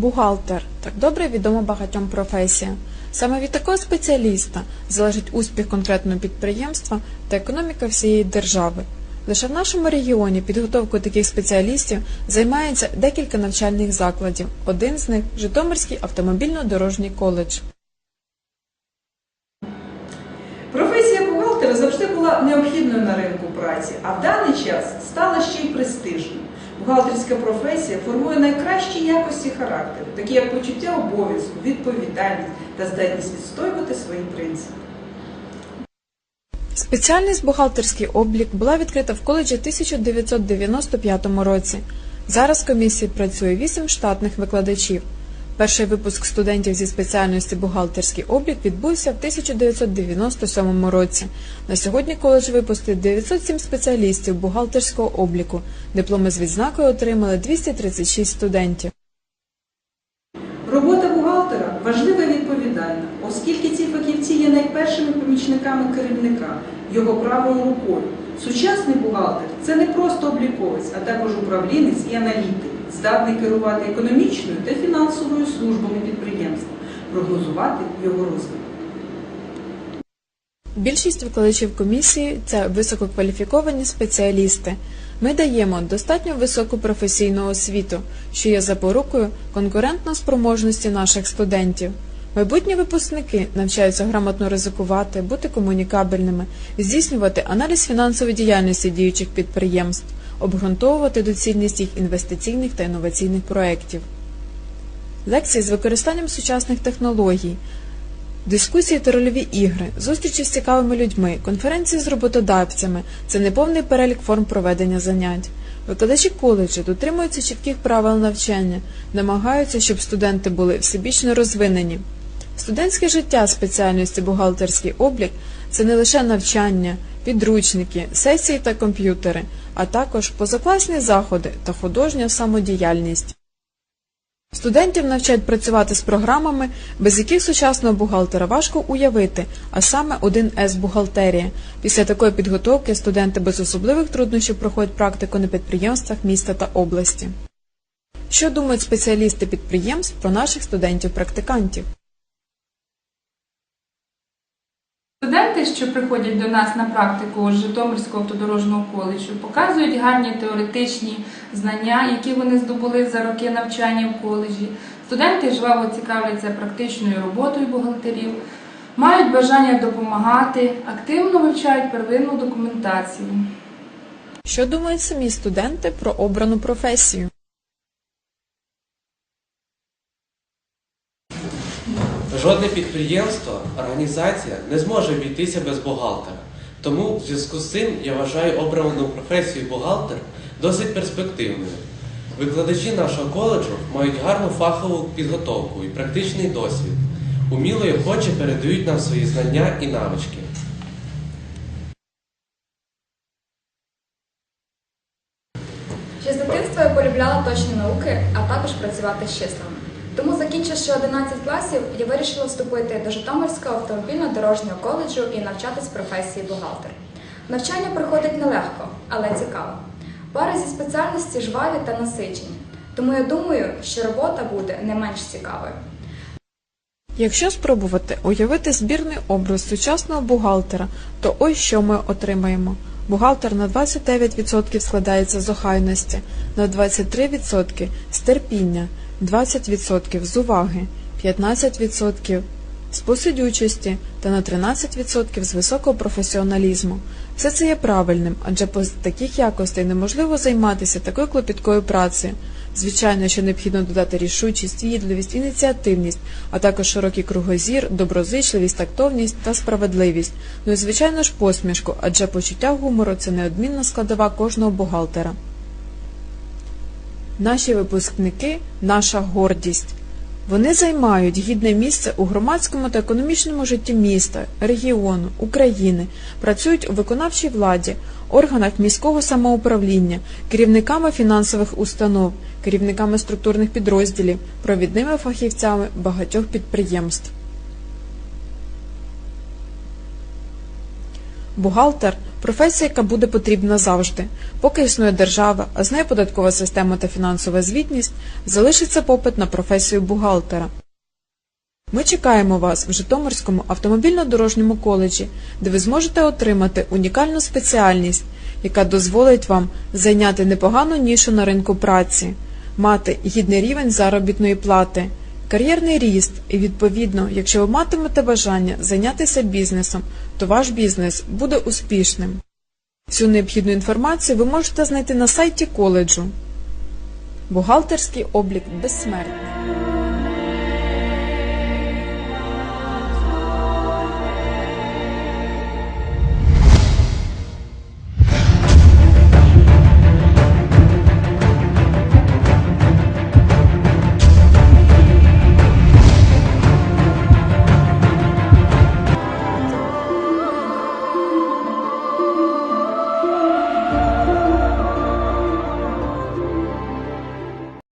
Бухгалтер так добре відома багатьом професія. Саме від такого спеціаліста залежить успіх конкретного підприємства та економіка всієї держави. Лише в нашому регіоні підготовкою таких спеціалістів займається декілька навчальних закладів. Один з них Житомирський автомобільно-дорожній коледж. Професія бухгалтера завжди була необхідною на ринку праці, а в даний час стала ще й престижною. Бухгалтерська професія формує найкращі якості характеру, такі як почуття обов'язку, відповідальність та здатність відстоювати свої принципи. Спеціальність бухгалтерський облік була відкрита в коледжі 1995 році. Зараз комісії працює 8 штатних викладачів. Перший випуск студентів зі спеціальності бухгалтерський облік відбувся в 1997 році. На сьогодні коледж випустив 907 спеціалістів бухгалтерського обліку. Дипломи з відзнакою отримали 236 студентів. Робота бухгалтера важлива і відповідальна, оскільки ці фахівці є найпершими помічниками керівника, його правою рукою. Сучасний бухгалтер це не просто обліковець, а також управлінець і аналітик, здатний керувати економічною та фінансовою службами підприємства, прогнозувати його розвиток. Більшість викладачів комісії це висококваліфіковані спеціалісти. Ми даємо достатньо високу професійну освіту, що є запорукою конкурентно спроможності наших студентів. Майбутні випускники навчаються грамотно ризикувати, бути комунікабельними, здійснювати аналіз фінансової діяльності діючих підприємств, обґрунтовувати доцільність їх інвестиційних та інноваційних проєктів. Лекції з використанням сучасних технологій, Дискусії та рольові ігри, зустрічі з цікавими людьми, конференції з роботодавцями це неповний перелік форм проведення занять. Викладачі коледжу дотримуються чітких правил навчання, намагаються, щоб студенти були всебічно розвинені. Студентське життя спеціальності бухгалтерський облік це не лише навчання, підручники, сесії та комп'ютери, а також позакласні заходи та художня самодіяльність. Студентів навчають працювати з програмами, без яких сучасного бухгалтера важко уявити, а саме 1С бухгалтерія. Після такої підготовки студенти без особливих труднощів проходять практику на підприємствах міста та області. Що думають спеціалісти підприємств про наших студентів-практикантів? Студенти, що приходять до нас на практику з Житомирського автодорожнього коледжу, показують гарні теоретичні знання, які вони здобули за роки навчання в коледжі. Студенти жваво цікавляться практичною роботою бухгалтерів, мають бажання допомагати, активно вивчають первинну документацію. Що думають самі студенти про обрану професію? Жодне підприємство, організація не зможе обійтися без бухгалтера. Тому в зв'язку з цим я вважаю обрану професію бухгалтер досить перспективною. Викладачі нашого коледжу мають гарну фахову підготовку і практичний досвід. Уміло і охоче передають нам свої знання і навички. Ще з дитинства я полюбляла точні науки, а також працювати з числами. Тому, закінчивши 11 класів, я вирішила вступити до Житомирського автомобільно-дорожнього коледжу і навчатись професії бухгалтер. Навчання проходить нелегко, але цікаво. Пари зі спеціальності жваві та насичені. Тому я думаю, що робота буде не менш цікавою. Якщо спробувати уявити збірний образ сучасного бухгалтера, то ось що ми отримаємо. Бухгалтер на 29% складається з охайності, на 23% з терпіння, 20% з уваги, 15% з посидючості та на 13% з високого професіоналізму. Все це є правильним, адже без таких якостей неможливо займатися такою клопіткою працею. Звичайно, що необхідно додати рішучість, відливість, ініціативність, а також широкий кругозір, доброзичливість, тактовність та справедливість. Ну і звичайно ж посмішку, адже почуття гумору це неодмінна складова кожного бухгалтера. Наші випускники наша гордість. Вони займають гідне місце у громадському та економічному житті міста, регіону, України, працюють у виконавчій владі, органах міського самоуправління, керівниками фінансових установ, керівниками структурних підрозділів, провідними фахівцями багатьох підприємств. Бухгалтер Професія, яка буде потрібна завжди. Поки існує держава, а з нею податкова система та фінансова звітність, залишиться попит на професію бухгалтера. Ми чекаємо вас в Житомирському автомобільно-дорожньому коледжі, де ви зможете отримати унікальну спеціальність, яка дозволить вам зайняти непогану нішу на ринку праці, мати гідний рівень заробітної плати, кар'єрний ріст і, відповідно, якщо ви матимете бажання зайнятися бізнесом, то ваш бізнес буде успішним. Всю необхідну інформацію ви можете знайти на сайті коледжу. Бухгалтерський облік безсмертний.